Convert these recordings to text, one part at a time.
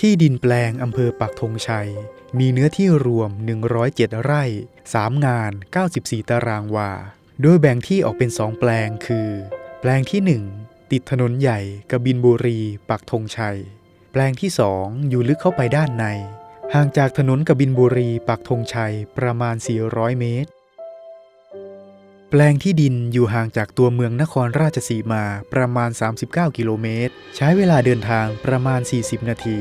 ที่ดินแปลงอำเภอปักธงชัย มีเนื้อที่รวม 107 ไร่ 3 งาน 94 ตารางวา โดยแบ่งที่ออกเป็น 2 แปลงคือ แปลงที่ 1 ติดถนนใหญ่กบินบุรี ปักธงชัย แปลงที่ 2 อยู่ลึกเข้าไปด้านใน ห่างจากถนนกบินบุรี ปักธงชัยประมาณ 400 เมตร แปลงที่ดินอยู่ห่างจากตัวเมืองนครราชสีมาประมาณ 39 กิโลเมตร ใช้เวลาเดินทางประมาณ 40 นาที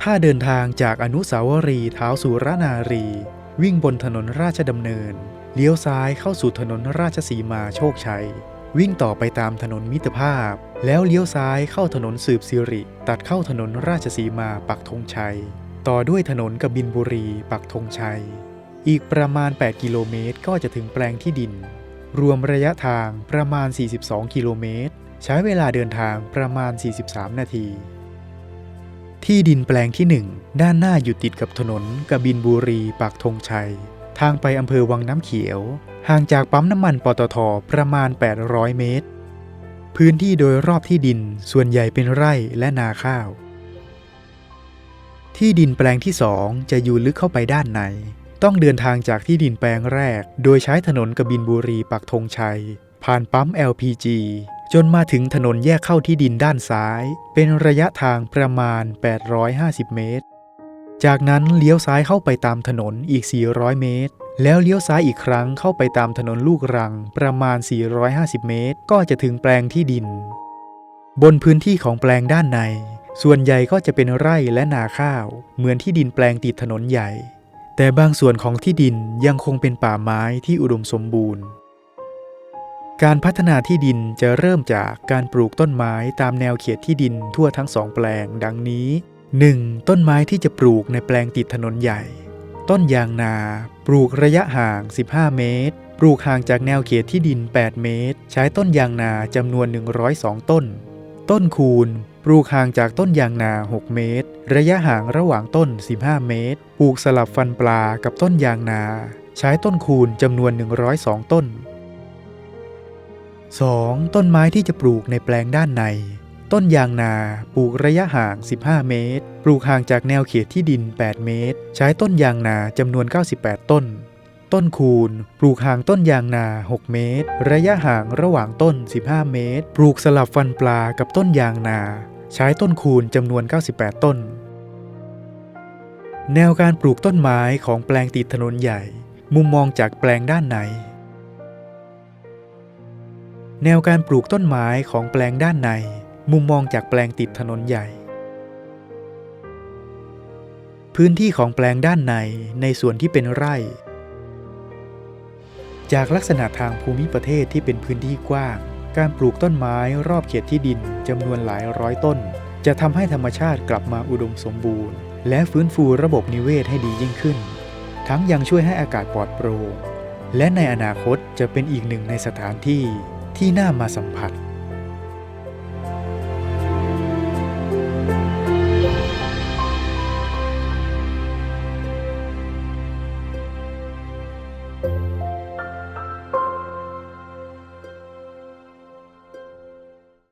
ถ้าเดินทางจากอนุสาวรีย์เท้าสุรนารี วิ่งบนถนนราชดำเนิน เลี้ยวซ้ายเข้าสู่ถนนราชสีมาโชคชัย วิ่งต่อไปตามถนนมิตรภาพ แล้วเลี้ยวซ้ายเข้าถนนสืบสิริ ตัดเข้าถนนราชสีมาปักธงชัย ต่อด้วยถนนกบินบุรีปักธงชัย อีกประมาณ 8 กิโลเมตรก็จะถึงแปลงที่ดิน รวมระยะทางประมาณ 42 กิโลเมตร ใช้เวลาเดินทางประมาณ 43 นาที ที่ดินแปลงที่ 1 ด้านหน้าอยู่ติดกับถนนกบินบุรีปักธงชัย ทางไปอำเภอวังน้ำเขียว ห่างจากปั๊มน้ำมันปตทประมาณ 800 เมตร พื้นที่โดยรอบที่ดินส่วนใหญ่เป็นไร่และนาข้าว ที่ดินแปลงที่2จะอยู่ลึกเข้าไปด้านใน ต้องเดินทางจากที่ดินแปลงแรก โดยใช้ถนนกบินบุรีปักธงชัย ผ่านปั๊ม LPG จนมาถึงถนนแยกเข้าที่ดินด้านซ้าย เป็นระยะทางประมาณ 850 เมตร จากนั้นเลี้ยวซ้ายเข้าไปตามถนนอีก 400 เมตร แล้วเลี้ยวซ้ายอีกครั้งเข้าไปตามถนนลูกรังประมาณ 450 เมตร ก็จะถึงแปลงที่ดิน บนพื้นที่ของแปลงด้านใน ส่วนใหญ่ก็จะเป็นไร่และนาข้าว เหมือนที่ดินแปลงติดถนนใหญ่ แต่บางส่วนของที่ดินยังคงเป็นป่าไม้ที่อุดมสมบูรณ์ การพัฒนาที่ดินจะเริ่มจากการปลูกต้นไม้ตามแนวเขตที่ดินทั่วทั้งสองแปลงดังนี้ 1. ต้นไม้ที่จะปลูกในแปลงติดถนนใหญ่ ต้นยางนา ปลูกระยะห่าง 15 เมตร ปลูกห่างจากแนวเขตที่ดิน 8 เมตร ใช้ต้นยางนาจำนวน 102 ต้น ต้นคูณปลูกห่างจากต้นยางนา 6 เมตร ระยะห่างระหว่างต้น 15 เมตร ปลูกสลับฟันปลากับต้นยางนา ใช้ต้นคูณจำนวน 102 ต้น 2. ต้นไม้ที่จะปลูกในแปลงด้านใน ต้นยางนาปลูกระยะห่าง 15 เมตร ปลูกห่างจากแนวเขตที่ดิน 8 เมตร ใช้ต้นยางนาจำนวน 98 ต้น ต้นคูณ ปลูกห่างต้นยางนา 6 เมตร ระยะห่างระหว่างต้น 15 เมตร ปลูกสลับฟันปลากับต้นยางนา ใช้ต้นคูณจำนวน 98 ต้น แนวการปลูกต้นไม้ของแปลงติดถนนใหญ่ มุมมองจากแปลงด้านใน แนวการปลูกต้นไม้ของแปลงด้านใน มุมมองจากแปลงติดถนนใหญ่พื้นที่ของแปลงด้านในในส่วนที่เป็นไร่ จากลักษณะทางภูมิประเทศที่เป็นพื้นที่กว้าง การปลูกต้นไม้รอบเขตที่ดินจำนวนหลายร้อยต้น จะทำให้ธรรมชาติกลับมาอุดมสมบูรณ์ และฟื้นฟูระบบนิเวศให้ดียิ่งขึ้น ทั้งยังช่วยให้อากาศปลอดโปร่งและในอนาคตจะเป็นอีกหนึ่งในสถานที่ที่น่ามาสัมผัส